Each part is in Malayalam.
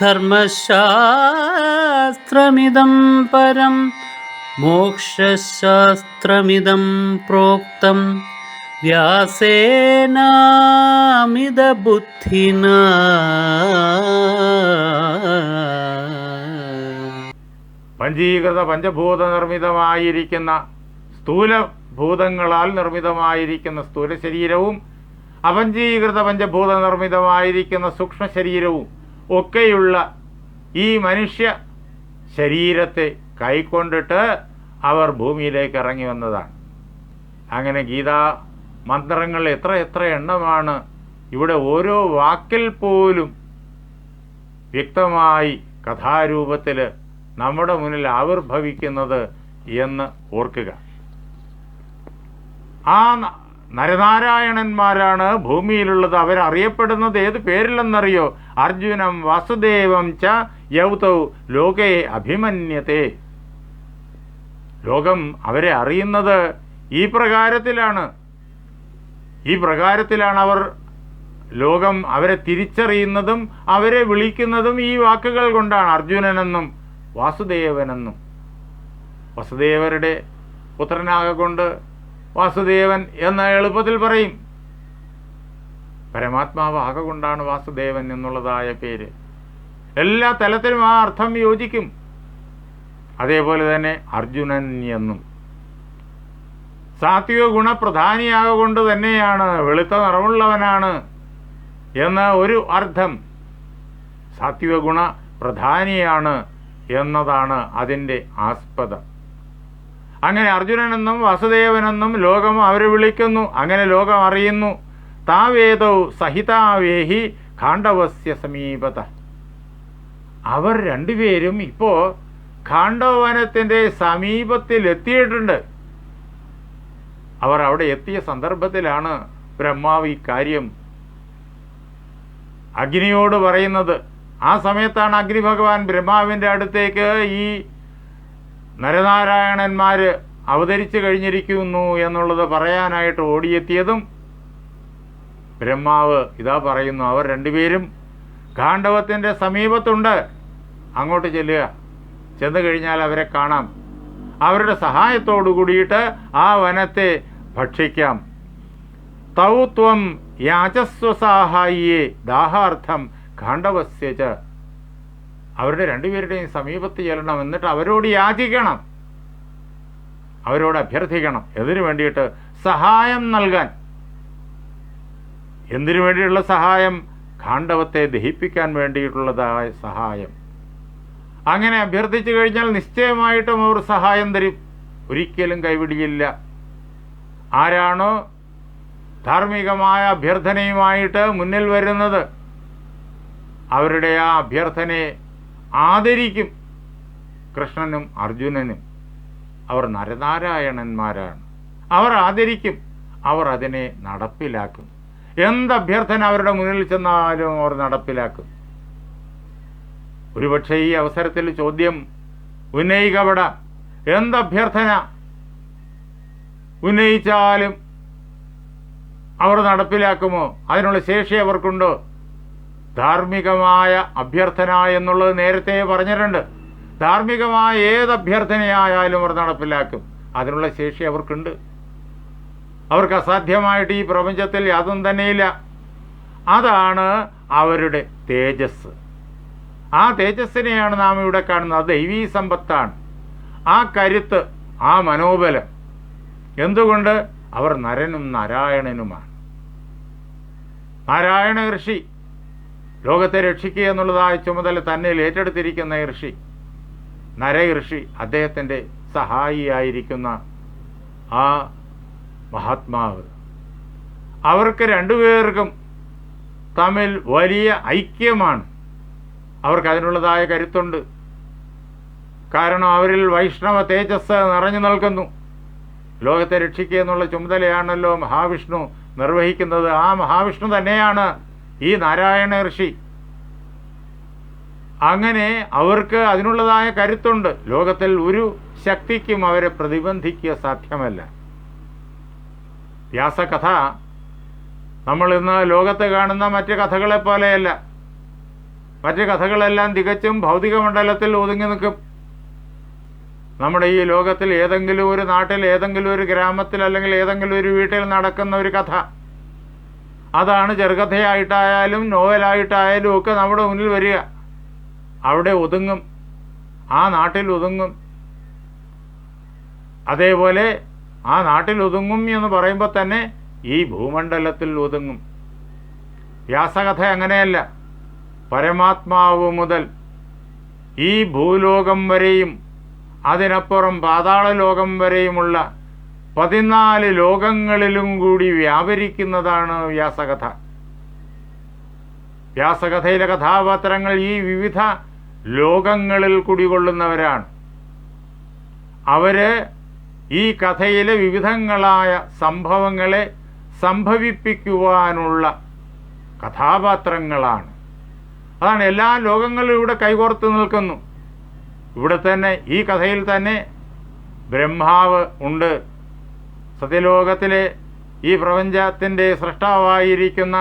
ധർമ്മശാസ്ത്രമിദം പരം മോക്ഷശാസ്ത്രമിതം പ്രോക്തം. വ്യാസേനാമിതബുദ്ധിന. പഞ്ചീകൃത പഞ്ചഭൂത നിർമ്മിതമായിരിക്കുന്ന സ്ഥൂല ഭൂതങ്ങളാൽ നിർമ്മിതമായിരിക്കുന്ന സ്ഥൂല ശരീരവും അപഞ്ചീകൃത പഞ്ചഭൂത നിർമ്മിതമായിരിക്കുന്ന സൂക്ഷ്മ ശരീരവും ഒക്കെയുള്ള ഈ മനുഷ്യ ശരീരത്തെ കൈക്കൊണ്ടിട്ട് അവർ ഭൂമിയിലേക്ക് ഇറങ്ങി വന്നതാണ്. അങ്ങനെ ഗീതാ മന്ത്രങ്ങൾ എത്ര എത്ര എണ്ണമാണ് ഇവിടെ ഓരോ വാക്കിൽ പോലും വ്യക്തമായി കഥാരൂപത്തിൽ നമ്മുടെ മുന്നിൽ ആവിർഭവിക്കുന്നത് എന്ന് ഓർക്കുക. ആ നരനാരായണന്മാരാണ് ഭൂമിയിലുള്ളത്. അവരറിയപ്പെടുന്നത് ഏത് പേരിലെന്നറിയോ? അർജുനം വാസുദേവം ച യൗതൗ ലോകേ അഭിമന്യത്തെ. ലോകം അവരെ അറിയുന്നത് ഈ പ്രകാരത്തിലാണ്. ഈ പ്രകാരത്തിലാണ് അവർ ലോകം അവരെ തിരിച്ചറിയുന്നതും അവരെ വിളിക്കുന്നതും ഈ വാക്കുകൾ കൊണ്ടാണ് അർജുനനെന്നും വാസുദേവനെന്നും. വസുദേവരുടെ പുത്രനാകൊണ്ട് വാസുദേവൻ എന്ന് എളുപ്പത്തിൽ പറയും. പരമാത്മാവ് ആകെ കൊണ്ടാണ് വാസുദേവൻ എന്നുള്ളതായ പേര്. എല്ലാ തലത്തിലും ആ അർത്ഥം യോജിക്കും. അതേപോലെ തന്നെ അർജുനൻ എന്നും. സാത്വിക ഗുണപ്രധാനിയാകൊണ്ട് തന്നെയാണ് വെളുത്ത നിറവുള്ളവനാണ് എന്ന ഒരു അർത്ഥം. സാത്വിക ഗുണ പ്രധാനിയാണ് എന്നതാണ് അതിന്റെ ആസ്പദം. അങ്ങനെ വസുദേവനെന്നും ലോകം അവരെ വിളിക്കുന്നു. അങ്ങനെ ലോകം അറിയുന്നു. താവേദൗ സഹിതാവേഹി ഖാണ്ഡവസ്യ സമീപത. അവർ രണ്ടുപേരും ഇപ്പോൾ ഖാണ്ഡവനത്തിന്റെ സമീപത്തിൽ എത്തിയിട്ടുണ്ട് അവർ അവിടെ എത്തിയ സന്ദർഭത്തിലാണ് ബ്രഹ്മാവ് ഈ കാര്യം അഗ്നിയോട് പറയുന്നത്. ആ സമയത്താണ് അഗ്നി ഭഗവാൻ ബ്രഹ്മാവിന്റെ അടുത്തേക്ക് ഈ നരനാരായണന്മാര് അവതരിച്ചു കഴിഞ്ഞിരിക്കുന്നു എന്നുള്ളത് പറയാനായിട്ട് ഓടിയെത്തിയതും ബ്രഹ്മാവ് ഇതാ പറയുന്നു അവർ രണ്ടുപേരും ഗാണ്ഡവത്തിന്റെ സമീപത്തുണ്ട്. അങ്ങോട്ട് ചെല്ലുക. ചെന്ന് കഴിഞ്ഞാൽ അവരെ കാണാം. അവരുടെ സഹായത്തോടു കൂടിയിട്ട് ആ വനത്തെ ഭക്ഷിക്കാം. തൗത്വം യാചസ്വസാഹായിയെ ദാഹാർത്ഥം ഖാണ്ഡവസ്യ ച അവരുടെ രണ്ടുപേരുടെയും സമീപത്ത് ചെല്ലണം എന്നിട്ട് അവരോട് യാചിക്കണം. അവരോട് അഭ്യർത്ഥിക്കണം. എതിനു വേണ്ടിയിട്ട്? സഹായം നൽകാൻ. എന്തിനു വേണ്ടിയുള്ള സഹായം? കാണ്ഡവത്തെ ദഹിപ്പിക്കാൻ വേണ്ടിയിട്ടുള്ളതായ സഹായം. അങ്ങനെ അഭ്യർത്ഥിച്ചു കഴിഞ്ഞാൽ നിശ്ചയമായിട്ടും അവർ സഹായം തരും. ഒരിക്കലും കൈവിടിയില്ല. ആരാണോ ധാർമ്മികമായ അഭ്യർത്ഥനയുമായിട്ട് മുന്നിൽ വരുന്നത് അവരുടെ ആ അഭ്യർത്ഥനയെ ആദരിക്കും. കൃഷ്ണനും അർജുനനും അവർ നരനാരായണന്മാരാണ്. അവർ ആദരിക്കും. അവർ അതിനെ നടപ്പിലാക്കും. എന്ത് അഭ്യർത്ഥന അവരുടെ മുന്നിൽ ചെന്നാലും അവർ നടപ്പിലാക്കും. ഒരുപക്ഷെ ഈ അവസരത്തിൽ ചോദ്യം ഉന്നയിക്കപ്പെട. എന്ത് അഭ്യർത്ഥന ഉന്നയിച്ചാലും അവർ നടപ്പിലാക്കുമോ? അതിനുള്ള ശേഷി അവർക്കുണ്ടോ? ധാർമ്മികമായ അഭ്യർത്ഥന എന്നുള്ളത് നേരത്തെ പറഞ്ഞിട്ടുണ്ട്. ധാർമ്മികമായ ഏത് അഭ്യർത്ഥനയായാലും അവർ നടപ്പിലാക്കും. അതിനുള്ള ശേഷി അവർക്കുണ്ട്. അവർക്ക് അസാധ്യമായിട്ട് ഈ പ്രപഞ്ചത്തിൽ യാതൊന്നും തന്നെയില്ല. അതാണ് അവരുടെ തേജസ് ആ തേജസ്സിനെയാണ് നാം ഇവിടെ കാണുന്നത്. അത് ദൈവീ സമ്പത്താണ്. ആ കരുത്ത് ആ മനോബലം. എന്തുകൊണ്ട്? അവർ നരനും നാരായണനുമാണ്. നാരായണ ഋഷി ലോകത്തെ രക്ഷിക്കുക എന്നുള്ളതായ ചുമതല തന്നെ ഏറ്റെടുത്തിരിക്കുന്ന ഋഷി നര ഋഷി അദ്ദേഹത്തിന്റെ സഹായിയായിരിക്കുന്ന ആ മഹാത്മാവ്. അവർക്ക് രണ്ടുപേർക്കും തമ്മിൽ വലിയ ഐക്യമാണ്. അവർക്ക് അതിനുള്ളതായ കരുത്തുണ്ട്. കാരണം അവരിൽ വൈഷ്ണവ തേജസ് നിറഞ്ഞു നിൽക്കുന്നു. ലോകത്തെ രക്ഷിക്കുക എന്നുള്ള ചുമതലയാണല്ലോ മഹാവിഷ്ണു നിർവഹിക്കുന്നത്. ആ മഹാവിഷ്ണു തന്നെയാണ് ഈ നാരായണ ഋഷി. അങ്ങനെ അവർക്ക് അതിനുള്ളതായ കരുത്തുണ്ട്. ലോകത്തിൽ ഒരു ശക്തിക്കും അവരെ പ്രതിബന്ധിക്കുക സാധ്യമല്ല. വ്യാസകഥ നമ്മൾ ഇന്ന് ലോകത്ത് കാണുന്ന മറ്റ് കഥകളെ പോലെയല്ല. മറ്റ് കഥകളെല്ലാം തികച്ചും ഭൗതിക മണ്ഡലത്തിൽ ഒതുങ്ങി നിൽക്കും. നമ്മുടെ ഈ ലോകത്തിൽ ഏതെങ്കിലും ഒരു നാട്ടിൽ ഏതെങ്കിലും ഒരു ഗ്രാമത്തിൽ അല്ലെങ്കിൽ ഏതെങ്കിലും ഒരു വീട്ടിൽ നടക്കുന്ന ഒരു കഥ. അതാണ് ചെറുകഥയായിട്ടായാലും നോവലായിട്ടായാലും ഒക്കെ നമ്മുടെ മുന്നിൽ വരിക. അവിടെ ഒതുങ്ങും. ആ നാട്ടിൽ ഒതുങ്ങും. അതേപോലെ ആ നാട്ടിൽ ഒതുങ്ങും എന്ന് പറയുമ്പോൾ തന്നെ ഈ ഭൂമണ്ഡലത്തിൽ ഒതുങ്ങും. വ്യാസകഥ അങ്ങനെയല്ല. പരമാത്മാവ് മുതൽ ഈ ഭൂലോകം വരെയും അതിനപ്പുറം പാതാള ലോകം വരെയുമുള്ള പതിനാല് ലോകങ്ങളിലും കൂടി വ്യാപരിക്കുന്നതാണ് വ്യാസകഥ. വ്യാസകഥയിലെ കഥാപാത്രങ്ങൾ ഈ വിവിധ ലോകങ്ങളിൽ കുടികൊള്ളുന്നവരാണ്. അവർ ഈ കഥയിലെ വിവിധങ്ങളായ സംഭവങ്ങളെ സംഭവിപ്പിക്കുവാനുള്ള കഥാപാത്രങ്ങളാണ്. അതാണ് എല്ലാ ലോകങ്ങളും ഇവിടെ കൈകോർത്ത് നിൽക്കുന്നു. ഇവിടെ തന്നെ ഈ കഥയിൽ തന്നെ ബ്രഹ്മാവ് ഉണ്ട്. സത്യലോകത്തിലെ ഈ പ്രപഞ്ചത്തിന്റെ സൃഷ്ടാവായിരിക്കുന്ന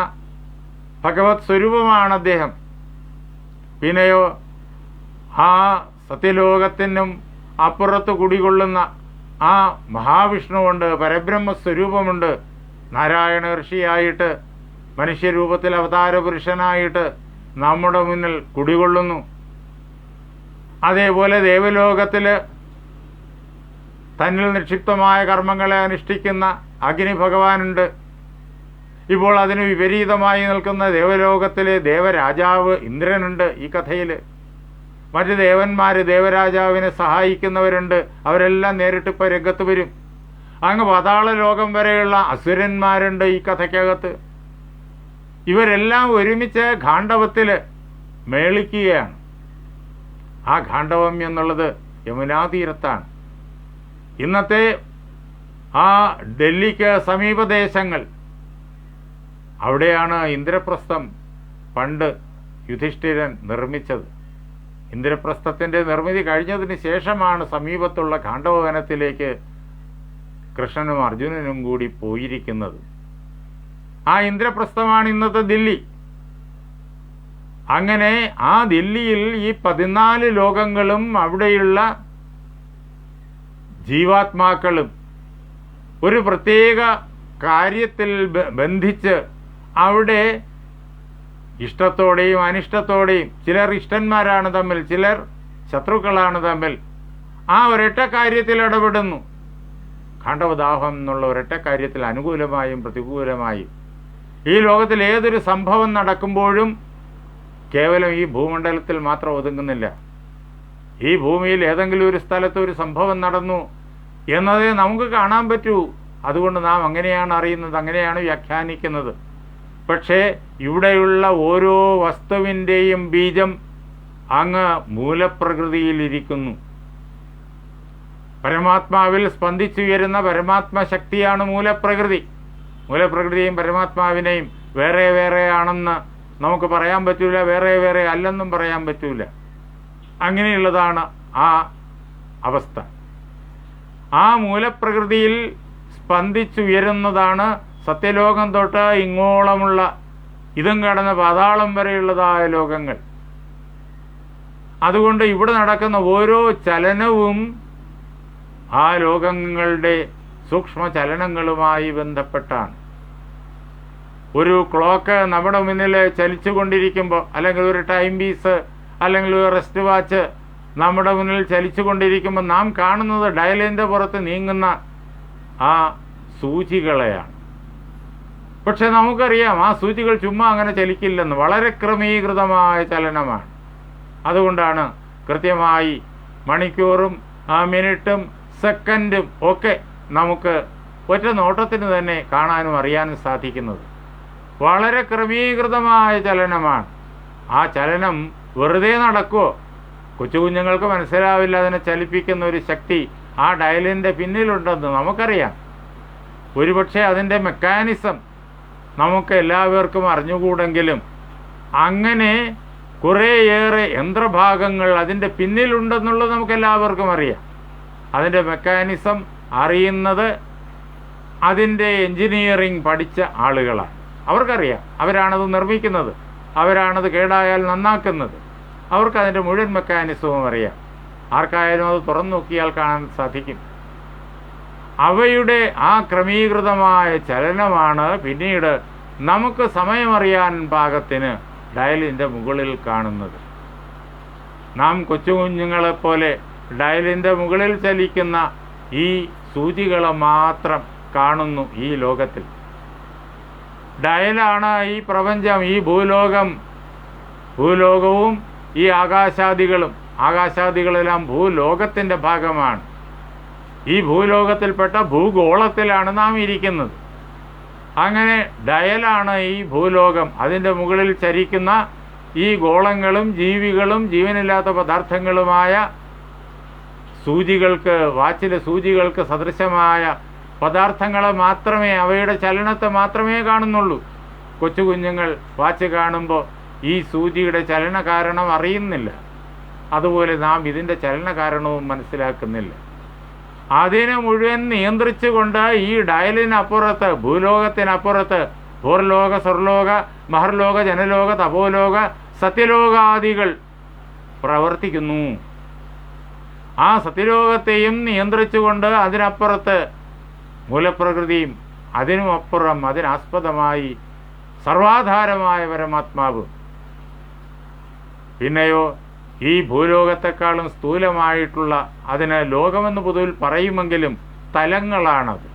ഭഗവത് സ്വരൂപമാണ് അദ്ദേഹം പിന്നെയോ ആ സത്യലോകത്തിനും അപ്പുറത്ത് കുടികൊള്ളുന്ന ആ മഹാവിഷ്ണുവുണ്ട് പരബ്രഹ്മ സ്വരൂപമുണ്ട് നാരായണ ഋഷിയായിട്ട് മനുഷ്യരൂപത്തിൽ അവതാരപുരുഷനായിട്ട് നമ്മുടെ മുന്നിൽ കുടികൊള്ളുന്നു. അതേപോലെ ദേവലോകത്തിൽ തന്നിൽ നിക്ഷിപ്തമായ കർമ്മങ്ങളെ അനുഷ്ഠിക്കുന്ന അഗ്നി ഭഗവാനുണ്ട് ഇപ്പോൾ അതിന് വിപരീതമായി നിൽക്കുന്ന ദേവലോകത്തിലെ ദേവരാജാവ് ഇന്ദ്രനുണ്ട് ഈ കഥയിൽ. മറ്റ് ദേവന്മാർ ദേവരാജാവിനെ സഹായിക്കുന്നവരുണ്ട്. അവരെല്ലാം നേരിട്ട് ഇപ്പോൾ രംഗത്ത് വരും. അങ്ങ് പതാള ലോകം വരെയുള്ള അസുരന്മാരുണ്ട് ഈ കഥയ്ക്കകത്ത്. ഇവരെല്ലാം ഒരുമിച്ച് ഖാണ്ഡവത്തിൽ മേളിക്കുകയാണ്. ആ ഖാണ്ഡവം എന്നുള്ളത് യമുനാതീരത്താണ്. ഇന്നത്തെ ആ ഡൽഹിക്ക് സമീപദേശങ്ങൾ. അവിടെയാണ് ഇന്ദ്രപ്രസ്ഥം പണ്ട് യുധിഷ്ഠിരൻ നിർമ്മിച്ചത്. ഇന്ദ്രപ്രസ്ഥത്തിന്റെ നിർമ്മിതി കഴിഞ്ഞതിന് ശേഷമാണ് സമീപത്തുള്ള കാണ്ഡവനത്തിലേക്ക് കൃഷ്ണനും അർജുനനും കൂടി പോയിരിക്കുന്നത്. ആ ഇന്ദ്രപ്രസ്ഥമാണ് ഇന്നത്തെ ദില്ലി. അങ്ങനെ ആ ദില്ലിയിൽ ഈ പതിനാല് ലോകങ്ങളും അവിടെയുള്ള ജീവാത്മാക്കളും ഒരു പ്രത്യേക കാര്യത്തിൽ ബന്ധിച്ച് അവിടെ ഇഷ്ടത്തോടെയും അനിഷ്ടത്തോടെയും ചിലർ ഇഷ്ടന്മാരാണ് തമ്മിൽ ചിലർ ശത്രുക്കളാണ് തമ്മിൽ ആ ഒരൊറ്റ കാര്യത്തിൽ ഇടപെടുന്നു. ഖണ്ഡവദാഹം എന്നുള്ള ഒരൊറ്റ കാര്യത്തിൽ അനുകൂലമായും പ്രതികൂലമായും ഈ ലോകത്തിൽ ഏതൊരു സംഭവം നടക്കുമ്പോഴും കേവലം ഈ ഭൂമണ്ഡലത്തിൽ മാത്രം ഒതുങ്ങുന്നില്ല. ഈ ഭൂമിയിൽ ഏതെങ്കിലും ഒരു സ്ഥലത്ത് ഒരു സംഭവം നടന്നു എന്നതേ നമുക്ക് കാണാൻ പറ്റൂ. അതുകൊണ്ട് നാം അങ്ങനെയാണ് അറിയുന്നത് അങ്ങനെയാണ് വ്യാഖ്യാനിക്കുന്നത്. പക്ഷേ ഇവിടെയുള്ള ഓരോ വസ്തുവിന്റെയും ബീജം അങ്ങ് മൂലപ്രകൃതിയിലിരിക്കുന്നു പരമാത്മാവിൽ സ്പന്ദിച്ചുയരുന്ന പരമാത്മ ശക്തിയാണ് മൂലപ്രകൃതി. മൂലപ്രകൃതിയും പരമാത്മാവിനെയും വേറെ വേറെ ആണെന്ന് നമുക്ക് പറയാൻ പറ്റൂല വേറെ വേറെ അല്ലെന്നും പറയാൻ പറ്റൂല. അങ്ങനെയുള്ളതാണ് ആ അവസ്ഥ. ആ മൂലപ്രകൃതിയിൽ സ്പന്ദിച്ചുയരുന്നതാണ് സത്യലോകം തൊട്ട് ഇങ്ങോളമുള്ള ഇതും കടന്ന് പാതാളം വരെയുള്ളതായ ലോകങ്ങൾ. അതുകൊണ്ട് ഇവിടെ നടക്കുന്ന ഓരോ ചലനവും ആ ലോകങ്ങളുടെ സൂക്ഷ്മ ചലനങ്ങളുമായി ബന്ധപ്പെട്ടാണ്. ഒരു ക്ലോക്ക് നമ്മുടെ മുന്നിൽ ചലിച്ചുകൊണ്ടിരിക്കുമ്പോൾ അല്ലെങ്കിൽ ഒരു ടൈം പീസ് അല്ലെങ്കിൽ ഒരു റെസ്റ്റ് വാച്ച് നമ്മുടെ മുന്നിൽ ചലിച്ചു കൊണ്ടിരിക്കുമ്പോൾ നാം കാണുന്നത് ഡയലിന്റെ പുറത്ത് നീങ്ങുന്ന ആ സൂചികളെയാണ്. പക്ഷെ നമുക്കറിയാം ആ സൂചികൾ ചുമ്മാ അങ്ങനെ ചലിക്കില്ലെന്ന് വളരെ ക്രമീകൃതമായ ചലനമാണ്. അതുകൊണ്ടാണ് കൃത്യമായി മണിക്കൂറും മിനിറ്റും സെക്കൻഡും ഒക്കെ നമുക്ക് ഒറ്റ നോട്ടത്തിന് തന്നെ കാണാനും അറിയാനും സാധിക്കുന്നത്. വളരെ ക്രമീകൃതമായ ചലനമാണ്. ആ ചലനം വെറുതെ നടക്കുമോ കൊച്ചു കുഞ്ഞുങ്ങൾക്ക് മനസ്സിലാവില്ല അതിനെ ചലിപ്പിക്കുന്ന ഒരു ശക്തി ആ ഡയലിന്റെ പിന്നിലുണ്ടെന്ന് നമുക്കറിയാം. ഒരുപക്ഷെ അതിന്റെ മെക്കാനിസം നമുക്ക് എല്ലാവർക്കും അറിഞ്ഞുകൂടെങ്കിലും അങ്ങനെ കുറേയേറെ യന്ത്രഭാഗങ്ങൾ അതിന്റെ പിന്നിലുണ്ടെന്നുള്ളത് നമുക്ക് എല്ലാവർക്കും അറിയാം. അതിന്റെ മെക്കാനിസം അറിയുന്നത് അതിന്റെ എൻജിനീയറിംഗ് പഠിച്ച ആളുകളാണ്. അവർക്കറിയാം അവരാണത് നിർമ്മിക്കുന്നത് അവരാണത് കേടായാൽ നന്നാക്കുന്നത്. അവർക്ക് അതിന്റെ മുഴുവൻ മെക്കാനിസവും അറിയാം. ആർക്കായാലും അത് തുറന്നു നോക്കിയാൽ കാണാൻ സാധിക്കും. അവയുടെ ആ ക്രമീകൃതമായ ചലനമാണ് പിന്നീട് നമുക്ക് സമയമറിയാൻ പാകത്തിന് ഡയലിന്റെ മുകളിൽ കാണുന്നത്. നാം കൊച്ചുകുഞ്ഞുങ്ങളെപ്പോലെ ഡയലിന്റെ മുകളിൽ ചലിക്കുന്ന ഈ സൂചികളെ മാത്രം കാണുന്നു ഈ ലോകത്തിൽ. ഡയലാണ് ഈ പ്രപഞ്ചം ഈ ഭൂലോകം. ഭൂലോകവും ഈ ആകാശാദികളും ആകാശാദികളെല്ലാം ഭൂലോകത്തിന്റെ ഭാഗമാണ്. ഈ ഭൂലോകത്തിൽപ്പെട്ട ഭൂഗോളത്തിലാണ് നാം ഇരിക്കുന്നത്. അങ്ങനെ ഡയലാണ് ഈ ഭൂലോകം. അതിന്റെ മുകളിൽ ചരിക്കുന്ന ഈ ഗോളങ്ങളും ജീവികളും ജീവനില്ലാത്ത പദാർത്ഥങ്ങളുമായ സൂചികൾക്ക് വാച്ചിലെ സൂചികൾക്ക് സദൃശമായ പദാർത്ഥങ്ങളെ മാത്രമേ അവയുടെ ചലനത്തെ മാത്രമേ കാണുന്നുള്ളൂ. കൊച്ചു കുഞ്ഞുങ്ങൾ വാച്ച് കാണുമ്പോൾ ഈ സൂചിയുടെ ചലന കാരണം അറിയുന്നില്ല. അതുപോലെ നാം ഇതിന്റെ ചലന കാരണവും മനസ്സിലാക്കുന്നില്ല. അതിനെ മുഴുവൻ നിയന്ത്രിച്ചുകൊണ്ട് ഈ ഡയലിനപ്പുറത്ത് ഭൂലോകത്തിനപ്പുറത്ത് ഭൂർലോക സ്വർലോക മഹർലോക ജനലോക തപോലോക സത്യലോകാദികൾ പ്രവർത്തിക്കുന്നു. ആ സത്യലോകത്തെയും നിയന്ത്രിച്ചുകൊണ്ട് അതിനപ്പുറത്ത് മൂലപ്രകൃതിയും അതിനുമപ്പുറം അതിനാസ്പദമായി സർവാധാരമായ പരമാത്മാവ് പിന്നെയോ ഈ ഭൂലോകത്തെക്കാളും സ്ഥൂലമായിട്ടുള്ള അതിന് ലോകമെന്ന് പൊതുവിൽ പറയുമെങ്കിലും തലങ്ങളാണത്.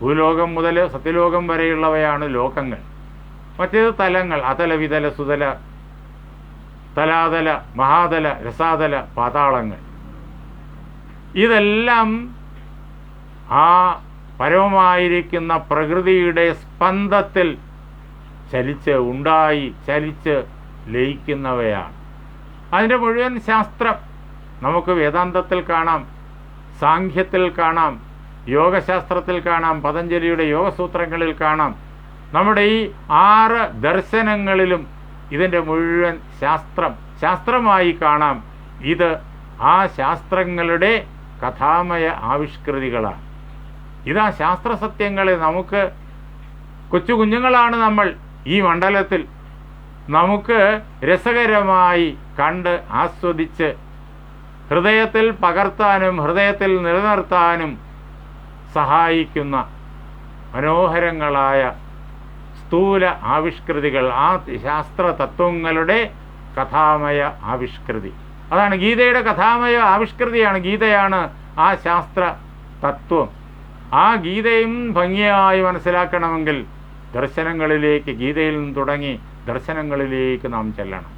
ഭൂലോകം മുതൽ സത്യലോകം വരെയുള്ളവയാണ് ലോകങ്ങൾ. മറ്റേത് തലങ്ങൾ അതല വിതല സുതല തലാതല മഹാതല രസാതല പാതാളങ്ങൾ. ഇതെല്ലാം ആ പരമമായിരിക്കുന്ന പ്രകൃതിയുടെ സ്പന്ദത്തിൽ ചലിച്ച് ഉണ്ടായി ചലിച്ച് ലയിക്കുന്നവയാണ്. അതിന്റെ മുഴുവൻ ശാസ്ത്രം നമുക്ക് വേദാന്തത്തിൽ കാണാം സാഖ്യത്തിൽ കാണാം യോഗശാസ്ത്രത്തിൽ കാണാം പതഞ്ജലിയുടെ യോഗസൂത്രങ്ങളിൽ കാണാം. നമ്മുടെ ഈ ആറ് ദർശനങ്ങളിലും ഇതിന്റെ മുഴുവൻ ശാസ്ത്രം ശാസ്ത്രമായി കാണാം. ഇത് ആ ശാസ്ത്രങ്ങളുടെ കഥാമയ ആവിഷ്കൃതികളാണ്. ഇതാ ശാസ്ത്രസത്യങ്ങളെ. നമുക്ക് കൊച്ചു കുഞ്ഞുങ്ങളാണ് നമ്മൾ ഈ മണ്ഡലത്തിൽ നമുക്ക് രസകരമായി കണ്ട് ആസ്വദിച്ച് ഹൃദയത്തിൽ പകർത്താനും ഹൃദയത്തിൽ നിലനിർത്താനും സഹായിക്കുന്ന മനോഹരങ്ങളായ സ്ഥൂല ആവിഷ്കൃതികൾ ആ ശാസ്ത്ര തത്വങ്ങളുടെ കഥാമയ ആവിഷ്കൃതി. അതാണ് ഗീതയുടെ കഥാമയ ആവിഷ്കൃതിയാണ് ഗീതയാണ് ആ ശാസ്ത്ര തത്വം. ആ ഗീതയും ഭംഗിയായി മനസ്സിലാക്കണമെങ്കിൽ ദർശനങ്ങളിലേക്ക് ഗീതയിൽ നിന്ന് തുടങ്ങി ദർശനങ്ങളിലേക്ക് നാം ചെല്ലണം.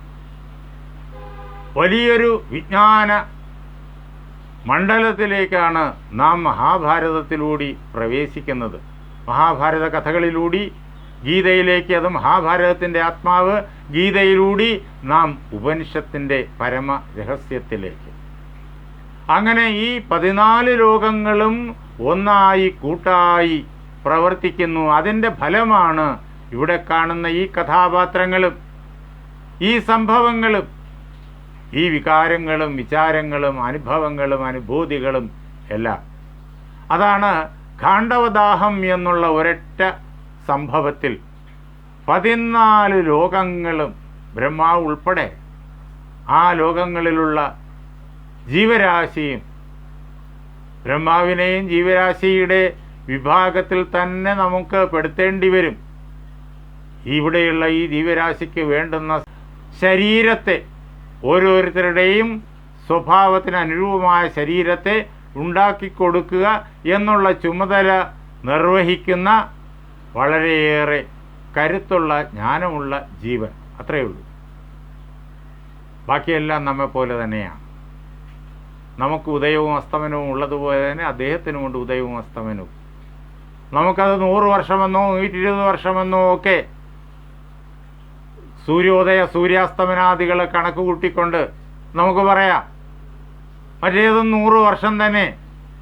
വലിയൊരു വിജ്ഞാന മണ്ഡലത്തിലേക്കാണ് നാം മഹാഭാരതത്തിലൂടി പ്രവേശിക്കുന്നത്. മഹാഭാരത കഥകളിലൂടി ഗീതയിലേക്ക് അത് മഹാഭാരതത്തിന്റെ ആത്മാവ് ഗീതയിലൂടി നാം ഉപനിഷത്തിന്റെ പരമ രഹസ്യത്തിലേക്ക് അങ്ങനെ ഈ പതിനാല് ലോകങ്ങളും ഒന്നായി കൂട്ടായി പ്രവർത്തിക്കുന്നു. അതിന്റെ ഫലമാണ് ഇവിടെ കാണുന്ന ഈ കഥാപാത്രങ്ങളും ഈ സംഭവങ്ങളും ഈ വികാരങ്ങളും വിചാരങ്ങളും അനുഭവങ്ങളും അനുഭൂതികളും എല്ലാം. അതാണ് ഖാണ്ഡവദാഹം എന്നുള്ള ഒരൊറ്റ സംഭവത്തിൽ പതിനാല് ലോകങ്ങളും ബ്രഹ്മാവ് ഉൾപ്പെടെ ആ ലോകങ്ങളിലുള്ള ജീവരാശിയും ബ്രഹ്മാവിനെയും ജീവരാശിയുടെ വിഭാഗത്തിൽ തന്നെ നമുക്ക് പെടുത്തേണ്ടി വരും. ഇവിടെയുള്ള ഈ ദിവ്യരാശിക്ക് വേണ്ടുന്ന ശരീരത്തെ ഓരോരുത്തരുടെയും സ്വഭാവത്തിന് അനുരൂപമായ ശരീരത്തെ ഉണ്ടാക്കി കൊടുക്കുക എന്നുള്ള ചുമതല നിർവഹിക്കുന്ന വളരെയേറെ കരുത്തുള്ള ജ്ഞാനമുള്ള ജീവൻ. അത്രയേ ഉള്ളൂ. ബാക്കിയെല്ലാം നമ്മെ പോലെ തന്നെയാണ്. നമുക്ക് ഉദയവും അസ്തമനവും ഉള്ളതുപോലെ തന്നെ അദ്ദേഹത്തിനുമുണ്ട് ഉദയവും അസ്തമനവും. നമുക്കത് നൂറ് വർഷമെന്നോ നൂറ്റി ഇരുപത് വർഷമെന്നോ ഒക്കെ സൂര്യോദയ സൂര്യാസ്തമനാദികൾ കണക്ക് കൂട്ടിക്കൊണ്ട് നമുക്ക് പറയാം. മറ്റേത് നൂറ് വർഷം തന്നെ.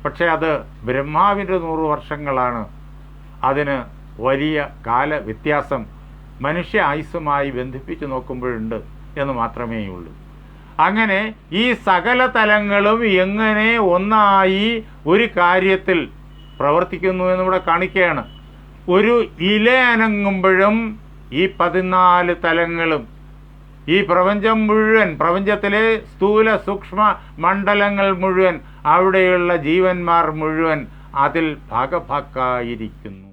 പക്ഷെ അത് ബ്രഹ്മാവിന്റെ നൂറ് വർഷങ്ങളാണ്. അതിന് വലിയ കാല വ്യത്യാസം മനുഷ്യ ആയുസ്സുമായി ബന്ധിപ്പിച്ച് നോക്കുമ്പോഴുണ്ട് എന്ന് മാത്രമേ ഉള്ളൂ അങ്ങനെ ഈ സകല തലങ്ങളും എങ്ങനെ ഒന്നായി ഒരു കാര്യത്തിൽ പ്രവർത്തിക്കുന്നു എന്നിവിടെ കാണിക്കുകയാണ്. ഒരു ഇല അനങ്ങുമ്പോഴും ഈ പതിനാല് തലങ്ങളും ഈ പ്രപഞ്ചം മുഴുവൻ പ്രപഞ്ചത്തിലെ സ്ഥൂല സൂക്ഷ്മ മണ്ഡലങ്ങൾ മുഴുവൻ അവിടെയുള്ള ജീവന്മാർ മുഴുവൻ അതിൽ ഭാഗഭാക്കായിരിക്കുന്നു.